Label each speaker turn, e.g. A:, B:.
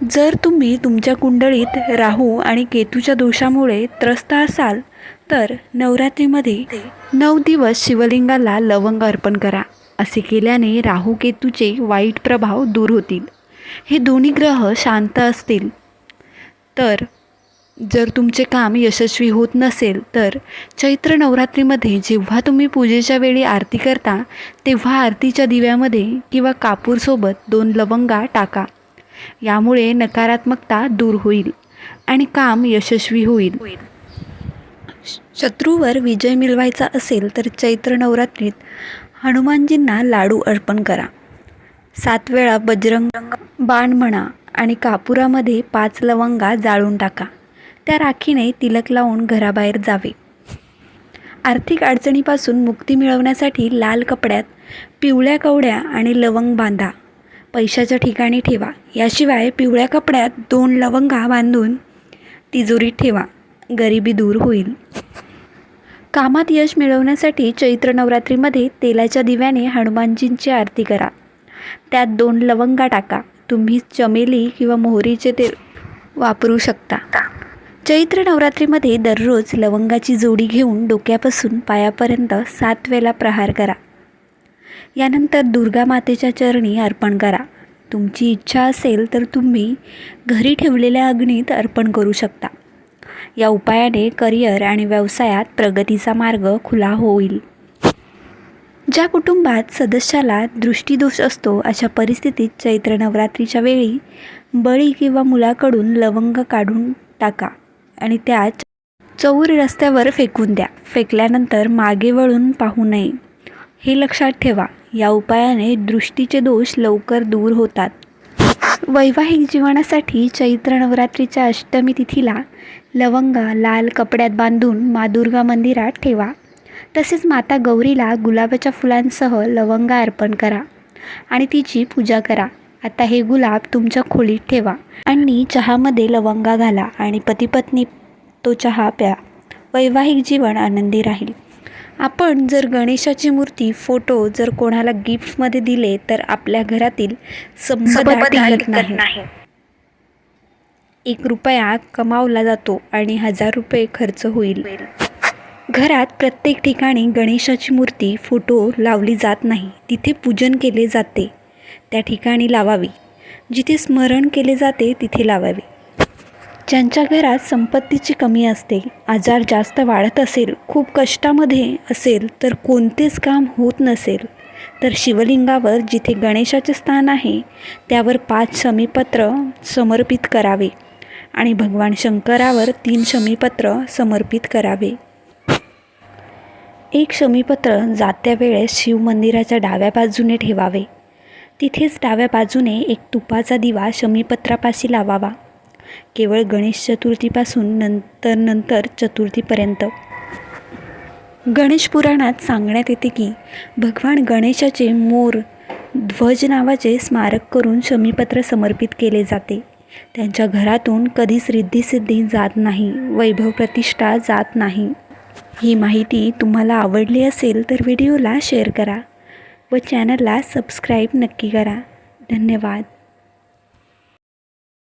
A: जर तुम्ही तुमच्या कुंडळीत राहू आणि केतूच्या दोषामुळे त्रस्त असाल तर नवरात्रीमध्ये नऊ दिवस शिवलिंगाला लवंग अर्पण करा. असे केल्याने राहू केतूचे वाईट प्रभाव दूर होतील. हे दोन्ही ग्रह शांत असतील. तर जर तुमचे काम यशस्वी होत नसेल तर चैत्र नवरात्रीमध्ये जेव्हा तुम्ही पूजेच्या वेळी आरती करता तेव्हा आरतीच्या दिव्यामध्ये किंवा कापूरसोबत दोन लवंगा टाका. यामुळे नकारात्मकता दूर होईल आणि काम यशस्वी होईल. शत्रूवर विजय मिळवायचा असेल तर चैत्र नवरात्रीत हनुमानजींना लाडू अर्पण करा. सात वेळा बजरंग बाण म्हणा आणि कापुरामध्ये पाच लवंगा जाळून टाका. त्या राखीने तिलक लावून घराबाहेर जावे. आर्थिक अडचणीपासून मुक्ती मिळवण्यासाठी लाल कपड्यात पिवळ्या कवड्या आणि लवंग बांधा. पैशाच्या ठिकाणी ठेवा. याशिवाय पिवळ्या कपड्यात दोन लवंगा बांधून तिजोरीत ठेवा. गरिबी दूर होईल. कामात यश मिळवण्यासाठी चैत्र नवरात्रीमध्ये तेलाच्या दिव्याने हनुमानजींची आरती करा. त्यात दोन लवंगा टाका. तुम्ही चमेली किंवा मोहरीचे तेल वापरू शकता. चैत्र नवरात्रीमध्ये दररोज लवंगाची जोडी घेऊन डोक्यापासून पायापर्यंत सात वेळा प्रहार करा. यानंतर दुर्गा मातेच्या चरणी अर्पण करा. तुमची इच्छा असेल तर तुम्ही घरी ठेवलेल्या अग्नीत अर्पण करू शकता. या उपायाने करिअर आणि व्यवसायात प्रगतीचा मार्ग खुला होईल. ज्या कुटुंबात सदस्याला दृष्टीदोष असतो अशा परिस्थितीत चैत्र नवरात्रीच्या वेळी बळी किंवा मुलाकडून लवंग काढून टाका आणि त्या चौर रस्त्यावर फेकून द्या. फेकल्यानंतर मागे वळून पाहू नये. हे लक्षात ठेवा. या उपायाने दृष्टीचे दोष लवकर दूर होतात. वैवाहिक जीवनासाठी चैत्र नवरात्रीच्या अष्टमी तिथीला लवंगा लाल कपड्यात बांधून मादुर्गा मंदिरात ठेवा. तसेच माता गौरीला गुलाबाच्या फुलांसह लवंगा अर्पण करा आणि तिची पूजा करा. आता हे गुलाब तुमच्या खोलीत ठेवा आणि चहामध्ये लवंगा घाला आणि पतीपत्नी तो चहा प्या. वैवाहिक जीवन आनंदी राहील. आपण जर गणेशाची मूर्ती फोटो जर कोणाला गिफ्टमध्ये दिले तर आपल्या घरातील नाही. एक रुपया कमावला जातो आणि हजार रुपये खर्च होईल. घरात प्रत्येक ठिकाणी गणेशाची मूर्ती फोटो लावली जात नाही. तिथे पूजन केले जाते. त्या ठिकाणी लावावी. जिथे स्मरण केले जाते तिथे लावावे. ज्यांच्या घरात संपत्तीची कमी असते आजार जास्त वाढत असेल खूप कष्टामध्ये असेल तर कोणतेच काम होत नसेल. तर शिवलिंगावर जिथे गणेशाचे स्थान आहे त्यावर पाच शमीपत्र समर्पित करावे आणि भगवान शंकरावर तीन शमीपत्र समर्पित करावे. एक शमीपत्र जात्या वेळेस शिवमंदिराच्या डाव्या बाजूने ठेवावे. तिथेच डाव्या बाजूने एक तुपाचा दिवा शमीपत्रापाशी लावावा. केवळ गणेश चतुर्थीपासून नंतर नंतर चतुर्थीपर्यंत. गणेश पुराणात सांगण्यात येते की भगवान गणेशाचे मोर ध्वज नावाचे स्मारक करून शमीपत्र समर्पित केले जाते. त्यांच्या घरातून कधीच रिद्धीसिद्धी जात नाही वैभव प्रतिष्ठा जात नाही. ही माहिती तुम्हाला आवडली असेल तर व्हिडिओला शेअर करा व चॅनलला सबस्क्राईब नक्की करा. धन्यवाद.